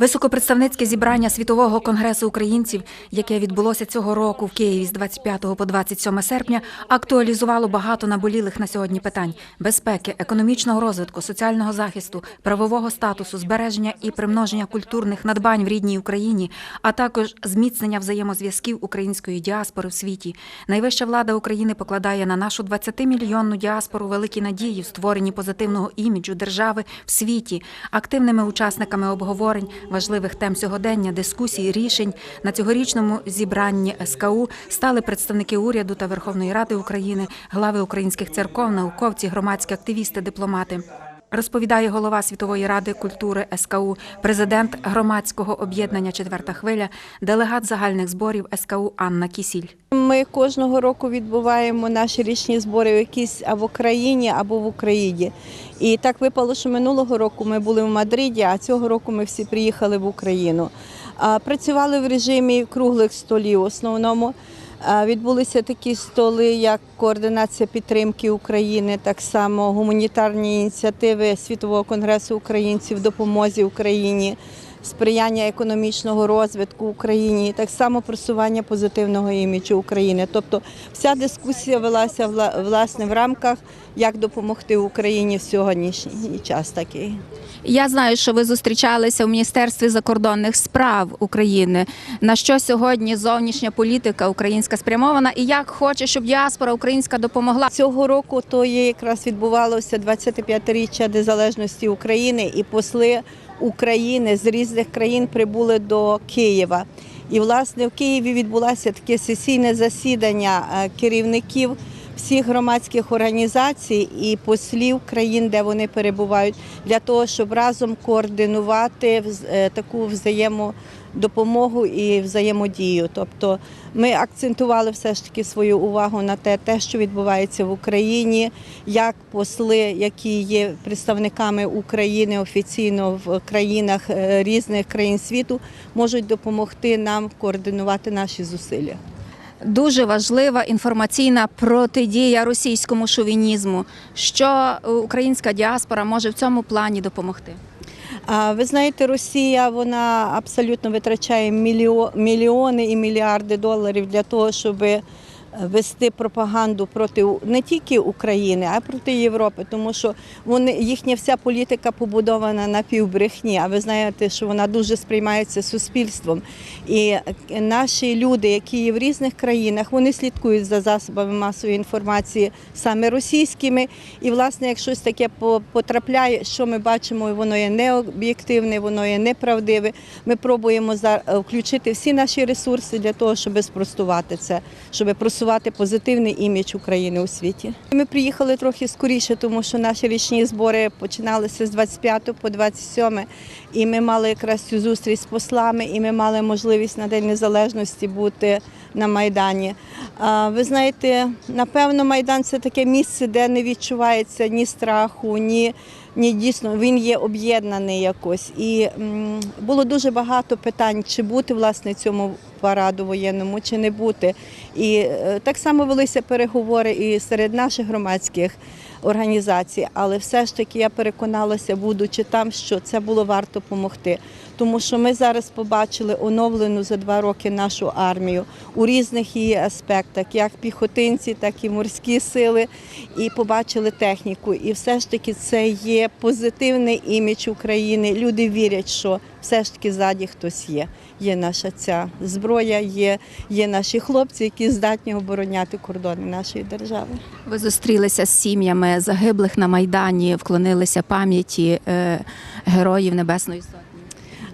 Високопредставницьке зібрання світового конгресу українців, яке відбулося цього року в Києві з 25 по 27 серпня, актуалізувало багато наболілих на сьогодні питань безпеки, економічного розвитку, соціального захисту, правового статусу, збереження і примноження культурних надбань в рідній Україні, а також зміцнення взаємозв'язків української діаспори в світі. Найвища влада України покладає на нашу 20-мільйонну діаспору великі надії в створенні позитивного іміджу держави в світі, активними учасниками обговорень важливих тем сьогодення, дискусій, рішень на цьогорічному зібранні СКУ стали представники уряду та Верховної Ради України, глави українських церков, науковці, громадські активісти, дипломати. Розповідає голова Світової ради культури СКУ, президент громадського об'єднання Четверта хвиля, делегат загальних зборів СКУ Анна Кісіль. Ми кожного року відбуваємо наші річні збори в якійсь або країні, або в Україні. І так випало, що минулого року ми були в Мадриді, а цього року ми всі приїхали в Україну. Працювали в режимі круглих столів. В основному відбулися такі столи, як координація підтримки України, так само гуманітарні ініціативи Світового конгресу українців допомозі Україні сприяння економічного розвитку Україні, так само просування позитивного іміджу України. Тобто вся дискусія велася вла- власне в рамках, як допомогти Україні в сьогоднішній час такий. Я знаю, що ви зустрічалися у Міністерстві закордонних справ України. На що сьогодні зовнішня політика українська спрямована, і як хоче, щоб діаспора українська допомогла? Цього року то є якраз відбувалося 25-річчя незалежності України, і посли України з різних країн прибули до Києва. І власне в Києві відбулося таке сесійне засідання е, керівників всіх громадських організацій і послів країн, де вони перебувають, для того, щоб разом координувати е, таку взаємодопомогу і взаємодію. Тобто ми акцентували все ж таки свою увагу на те, те, що відбувається в Україні, як посли, які є представниками України офіційно в країнах е, різних країн світу, можуть допомогти нам координувати наші зусилля. Дуже важлива інформаційна протидія російському шовінізму. Що українська діаспора може в цьому плані допомогти? Ви знаєте, Росія вона абсолютно витрачає мільйо- мільйони і мільярди доларів для того, щоб вести пропаганду проти не тільки України, а й проти Європи, тому що вони їхня вся політика побудована на півбрехні. А ви знаєте, що вона дуже сприймається суспільством. І наші люди, які є в різних країнах, вони слідкують за засобами масової інформації саме російськими. І, власне, як щось таке по- потрапляє, що ми бачимо, воно є необ'єктивне, воно є неправдиве. Ми пробуємо е, включити всі наші ресурси для того, щоб спростувати це, щоб просувати позитивний імідж України у світі. Ми приїхали трохи скоріше, тому що наші річні збори починалися з 25 по 27, і ми мали якраз цю зустріч з послами, і ми мали можливість на День Незалежності бути на Майдані. Ви знаєте, напевно, Майдан це таке місце, де не відчувається ні страху, ні, ні дійсно він є об'єднаний якось. І було дуже багато питань, чи бути власне цьому параду воєнному, чи не бути. І е, так само велися переговори і серед наших громадських організацій, але все ж таки я переконалася, будучи там, що це було варто допомогти. Тому що ми зараз побачили оновлену за два роки нашу армію у різних її аспектах, як піхотинці, так і морські сили, і побачили техніку. І все ж таки це є позитивний імідж України. Люди вірять, що все ж таки ззаді хтось є. Є наша ця зброя, є, є наші хлопці, які здатні обороняти кордони нашої держави. Ви зустрілися з сім'ями загиблих на майдані, вклонилися пам'яті е, героїв Небесної Сотні.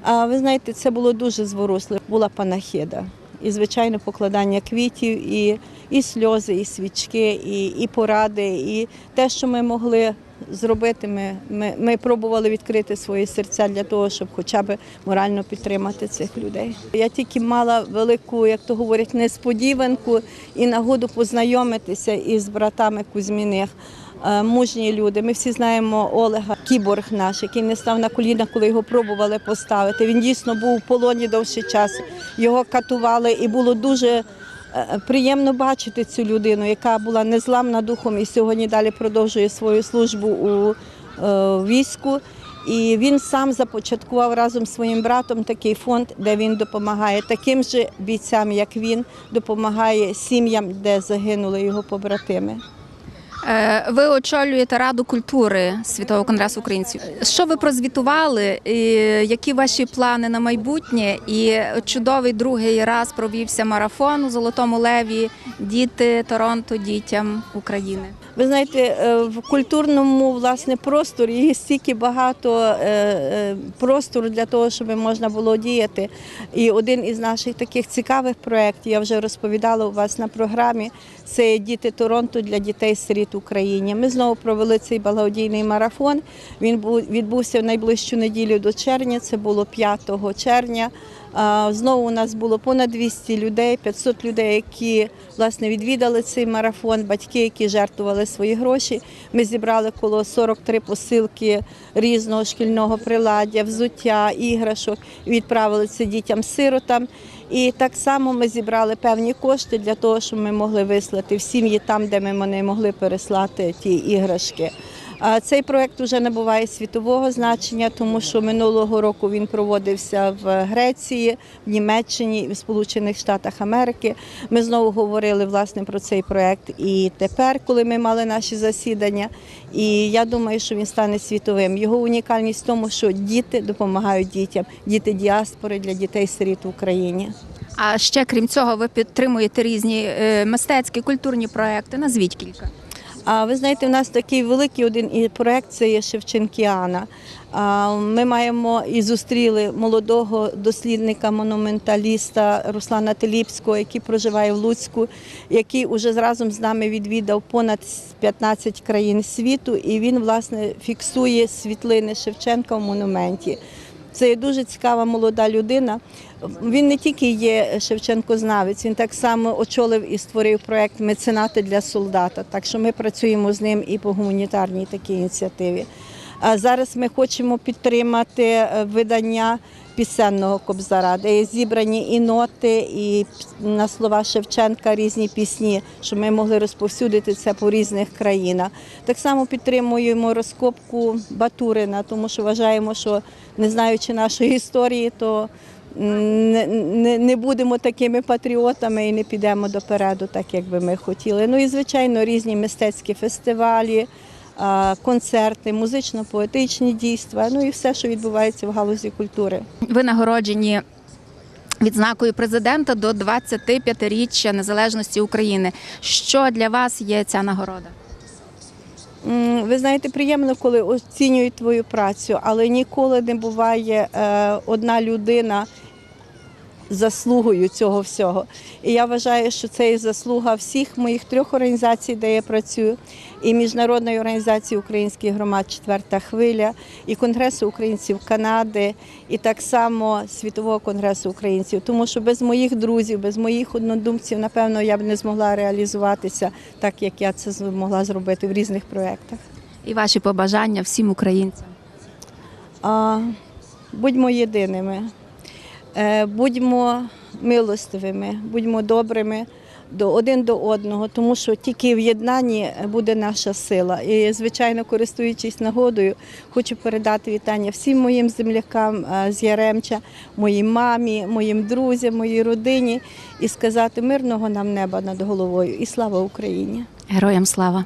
А ви знаєте, це було дуже зворушливо. Була панахида. І, звичайно, покладання квітів, і, і сльози, і свічки, і, і поради, і те, що ми могли зробити, ми, ми, ми пробували відкрити свої серця для того, щоб хоча б морально підтримати цих людей. Я тільки мала велику, як то говорять, несподіванку і нагоду познайомитися із братами Кузьміних. Е, Мужні люди. Ми всі знаємо Олега Кіборг наш, який не став на коліна, коли його пробували поставити. Він дійсно був в полоні довший час. Його катували, і було дуже приємно бачити цю людину, яка була незламна духом і сьогодні далі продовжує свою службу у е, війську. І він сам започаткував разом з своїм братом такий фонд, де він допомагає таким же бійцям, як він, допомагає сім'ям, де загинули його побратими. Е, Ви очолюєте Раду культури Світового конгресу українців. Що ви прозвітували? І які ваші плани на майбутнє? І чудовий другий раз провівся марафон у Золотому Леві Діти Торонто дітям України. Ви знаєте, е, в культурному власне просторі є стільки багато е, простору для того, щоб можна було діяти. І один із наших таких цікавих проєктів, я вже розповідала у вас на програмі, це діти Торонто для дітей-сиріт в Україні. Ми знову провели цей благодійний марафон. Він відбувся в найближчу неділю до червня. Це було 5 червня. Знову у нас було понад 200 людей, 500 людей, які власне відвідали цей марафон, батьки, які жертвували свої гроші. Ми зібрали коло 43 посилки різного шкільного приладдя, взуття, іграшок відправили це дітям-сиротам. І так само ми зібрали певні кошти для того, щоб ми могли вислати в сім'ї там, де ми не могли переслати ті іграшки. А Цей проект вже набуває світового значення, тому що минулого року він проводився в Греції, в Німеччині в Сполучених Штатах Америки. Ми знову говорили власне про цей проект і тепер, коли ми мали наші засідання. І я думаю, що він стане світовим. Його унікальність в тому, що діти допомагають дітям, діти діаспори для дітей-сиріт в Україні. А ще крім цього, ви підтримуєте різні е, мистецькі культурні проекти. Назвіть кілька. А ви знаєте, у нас такий великий один і проект це є Шевченкіана. Ми маємо і зустріли молодого дослідника, монументаліста Руслана Теліпського, який проживає в Луцьку, який уже разом з нами відвідав понад 15 країн світу, і він власне фіксує світлини Шевченка в монументі. Це є дуже цікава молода людина. Він не тільки є Шевченкознавець, він так само очолив і створив проект Меценати для солдата. Так що ми працюємо з ним і по гуманітарній такій ініціативі. А зараз ми хочемо підтримати е, видання пісенного кобзара, де є зібрані і ноти, і на слова Шевченка різні пісні, щоб ми могли розповсюдити це по різних країнах. Так само підтримуємо розкопку Батурина, тому що вважаємо, що не знаючи нашої історії, то не, не, не будемо такими патріотами і не підемо допереду, так як би ми хотіли. Ну і звичайно, різні мистецькі фестивалі, концерти, музично-поетичні дійства, ну і все, що відбувається в галузі культури. Ви нагороджені відзнакою президента до 25-річчя незалежності України. Що для вас є ця нагорода? Ви знаєте, приємно, коли оцінюють твою працю, але ніколи не буває е, одна людина заслугою цього всього. І я вважаю, що це є заслуга всіх моїх трьох організацій, де я працюю, і міжнародної організації українських громад Четверта хвиля, і Конгресу українців Канади, і так само Світового конгресу українців. Тому що без моїх друзів, без моїх однодумців, напевно, я б не змогла реалізуватися так, як я це змогла зробити в різних проєктах. І ваші побажання всім українцям. А, будьмо єдиними, будьмо милостивими, будьмо добрими до один до одного, тому що тільки в єднанні буде наша сила. І, звичайно, користуючись нагодою, хочу передати вітання всім моїм землякам е, з Яремча, моїй мамі, моїм друзям, моїй родині і сказати мирного нам неба над головою і слава Україні! Героям слава!